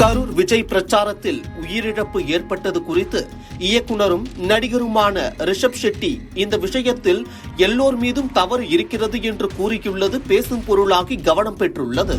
கரூர் விஜய் பிரச்சாரத்தில் உயிரிழப்பு ஏற்பட்டது குறித்து இயக்குனரும் நடிகருமான ரிஷப் ஷெட்டி இந்த விஷயத்தில் எல்லோர் மீதும் தவறு இருக்கிறது என்று கூறியுள்ளது பேசும் பொருளாகி கவனம் பெற்றுள்ளது.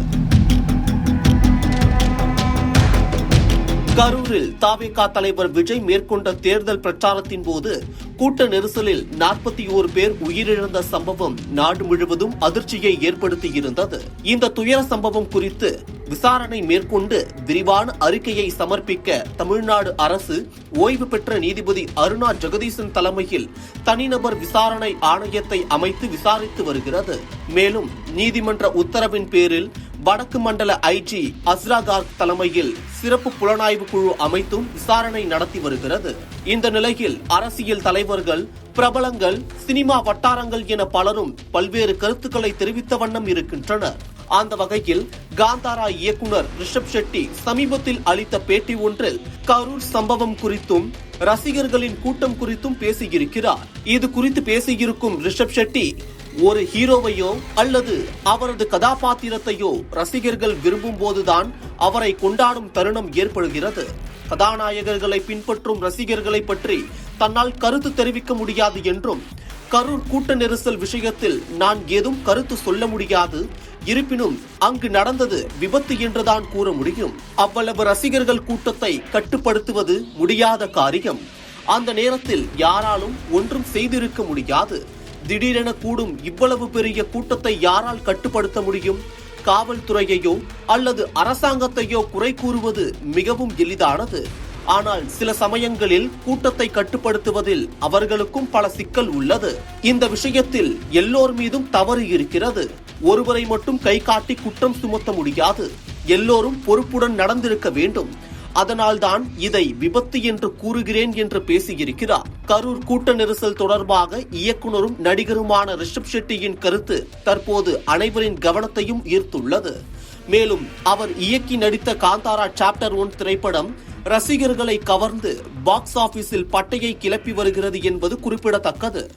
கரூரில் தாவேகா தலைவர் விஜய் மேற்கொண்ட தேர்தல் பிரச்சாரத்தின் போது கூட்ட நெரிசலில் நாற்பத்தி ஓரு பேர் உயிரிழந்த சம்பவம் நாடு முழுவதும் அதிர்ச்சியை ஏற்படுத்தியிருந்தது. இந்த துயர சம்பவம் குறித்து விசாரணை மேற்கொண்டு விரிவான அறிக்கையை சமர்ப்பிக்க தமிழ்நாடு அரசு ஓய்வு பெற்ற நீதிபதி அருணா ஜெகதீசன் தலைமையில் தனிநபர் விசாரணை ஆணையத்தை அமைத்து விசாரித்து வருகிறது. மேலும் நீதிமன்ற உத்தரவின் பேரில் வடக்கு மண்டல ஐஜி அஸ்ரா கார்க் தலைமையில் சிறப்பு புலனாய்வு குழு அமைத்தும் விசாரணை நடத்தி வருகிறது. இந்த நிலையில் அரசியல் தலைவர்கள் பிரபலங்கள் சினிமா வட்டாரங்கள் என பலரும் பல்வேறு கருத்துக்களை தெரிவித்த வண்ணம் இருக்கின்றனர். அந்த வகையில் காந்தாரா இயக்குனர் ரிஷப் ஷெட்டி சமீபத்தில் அளித்த பேட்டி ஒன்றில் கரூர் சம்பவம் குறித்தும் ரசிகர்களின் கூட்டம் குறித்தும் பேசியிருக்கிறார். இது குறித்து பேசியிருக்கும் ரிஷப் ஷெட்டி ஒரு ஹீரோவையோ அல்லது அவரது கதாபாத்திரத்தையோ ரசிகர்கள் விரும்பும் போதுதான் அவரை கொண்டாடும் தருணம் ஏற்படுகிறது. கதாநாயகர்களை பின்பற்றும் ரசிகர்களை பற்றி தன்னால் கருத்து தெரிவிக்க முடியாது என்றும் கரூர் கூட்ட நெரிசல் விஷயத்தில் நான் ஏதும் கருத்து சொல்ல முடியாது. இருப்பினும் அங்கு நடந்தது விபத்து என்றுதான் கூற முடியும். அவ்வளவு ரசிகர்கள் கூட்டத்தை கட்டுப்படுத்துவது முடியாத காரியம். அந்த நேரத்தில் யாராலும் ஒன்றும் செய்திருக்க முடியாது. திடீரென கூடும் இவ்வளவு பெரிய கூட்டத்தை யாரால் கட்டுப்படுத்த முடியும்? காவல்துறையையோ அல்லது அரசாங்கத்தையோ குறை கூறுவது மிகவும் எளிதானது. ஆனால் சில சமயங்களில் கூட்டத்தை கட்டுப்படுத்துவதில் அவர்களுக்கும் பல சிக்கல் உள்ளது. இந்த விஷயத்தில் எல்லோர் மீதும் தவறு இருக்கிறது. ஒருவரை மட்டும் கை காட்டி குற்றம் சுமத்த முடியாது. எல்லோரும் பொறுப்புடன் நடந்திருக்க வேண்டும். அதனால்தான் இதை விபத்து என்று கூறுகிறேன் என்று பேசியிருக்கிறார். கரூர் கூட்ட நெரிசல் தொடர்பாக இயக்குனரும் நடிகருமான ரிஷப் ஷெட்டியின் கருத்து தற்போது அனைவரின் கவனத்தையும் ஈர்த்துள்ளது. மேலும் அவர் இயக்கி நடித்த காந்தாரா சாப்டர் ஒன் திரைப்படம் ரசிகர்களை கவர்ந்து பாக்ஸ் ஆபீஸில் பட்டையை கிளப்பி வருகிறது என்பது குறிப்பிடத்தக்கது.